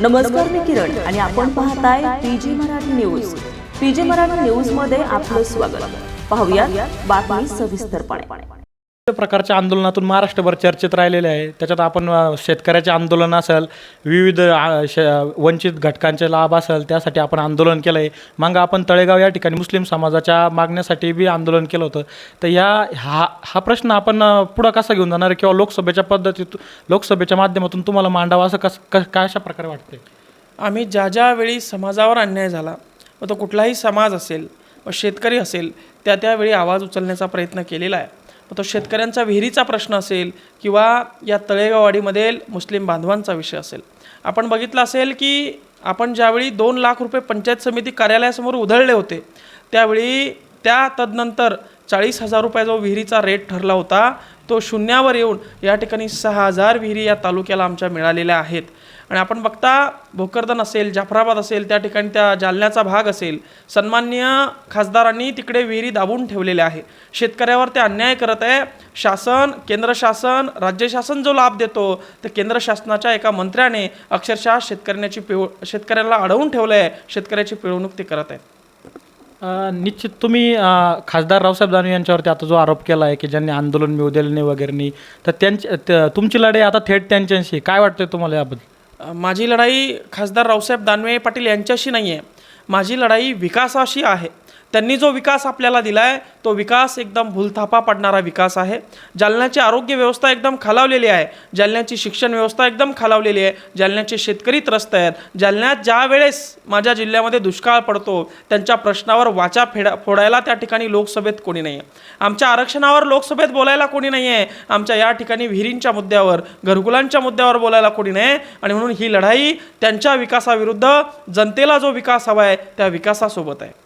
नमस्कार मी किरण आणि आपण पाहताय PG Marathi news. PG Marathi न्यूजमध्ये आपलं स्वागत. पाहूया बातमी सविस्तरपणे. प्रकारच्या आंदोलनातून महाराष्ट्रभर चर्चेत राहिलेले आहे. त्याच्यात आपण शेतकऱ्याचे आंदोलन असेल विविध श वंचित घटकांचे लाभ असेल त्यासाठी आपण आंदोलन केलं आहे मग आपण तळेगाव या ठिकाणी मुस्लिम समाजाच्या मागण्यासाठी बी आंदोलन केलं होतं. तर या हा हा प्रश्न आपण पुढं कसा घेऊन जाणार किंवा लोकसभेच्या पद्धतीत लोकसभेच्या माध्यमातून तुम्हाला मांडावा असं कसं क काय अशा प्रकारे वाटते आम्ही ज्या ज्या वेळी समाजावर अन्याय झाला व तो कुठलाही समाज असेल व शेतकरी असेल त्या त्यावेळी आवाज उचलण्याचा प्रयत्न केलेला आहे. मग तो शेतकऱ्यांचा विहिरीचा प्रश्न असेल किंवा या तळेगाववाडीमध्ये मुस्लिम बांधवांचा विषय असेल. आपण बघितलं असेल की आपण ज्यावेळी दोन लाख रुपये पंचायत समिती कार्यालयासमोर उधळले होते त्यावेळी त्या तदनंतर चाळीस हजार रुपये जो विहिरीचा रेट ठरला होता. तो शून्यावर येऊन या ठिकाणी सहा हजार विहिरी या तालुक्याला आमच्या मिळालेल्या आहेत. आणि आपण बघता भोकरदन असेल जाफराबाद असेल त्या ठिकाणी त्या जालन्याचा भाग असेल सन्मान्य खासदारांनी तिकडे विहिरी दाबून ठेवलेल्या आहे. शेतकऱ्यावर ते अन्याय करत आहे. शासन केंद्र शासन राज्य शासन जो लाभ देतो तर केंद्र शासनाच्या एका मंत्र्याने अक्षरशः शेतकऱ्याची पिळ शेतकऱ्याला अडवून ठेवलं आहे शेतकऱ्याची पिळवणूक ते करत आहेत. निश्चित तुम्ही अ, खासदार रावसाहेब दानवे यांच्यावरती आता जो आरोप केला आहे की ज्यांनी आंदोलन मिळू दिलं नाही वगैरे नाही तर त्यांची त- तुमची लढाई आता थेट त्यांच्याशी काय वाटतंय तुम्हाला याबद्दल? अ, माझी लढाई खासदार रावसाहेब दानवे पाटील यांच्याशी नाही आहे माझी लढाई विकासाशी आहे. त्यांनी जो विकास आपल्याला दिला आहे तो विकास एकदम भूलथापा पडणारा विकास आहे. जालन्याची आरोग्य व्यवस्था एकदम खालावलेली आहे. जालन्याची शिक्षण व्यवस्था एकदम खालावलेली आहे. जालन्याचे शेतकरी त्रस्त आहेत. जालन्यात ज्या वेळेस माझ्या जिल्ह्यामध्ये दुष्काळ पडतो त्यांच्या प्रश्नावर वाचा फेडा फोडायला त्या ठिकाणी लोकसभेत कोणी नाही आहे आमच्या आरक्षणावर लोकसभेत बोलायला कोणी नाही आहे आमच्या या ठिकाणी विहिरींच्या मुद्द्यावर घरकुलांच्या मुद्द्यावर बोलायला कोणी नाही आणि म्हणून ही लढाई त्यांच्या विकासाविरुद्ध जनतेला जो विकास हवा आहे त्या विकासासोबत आहे.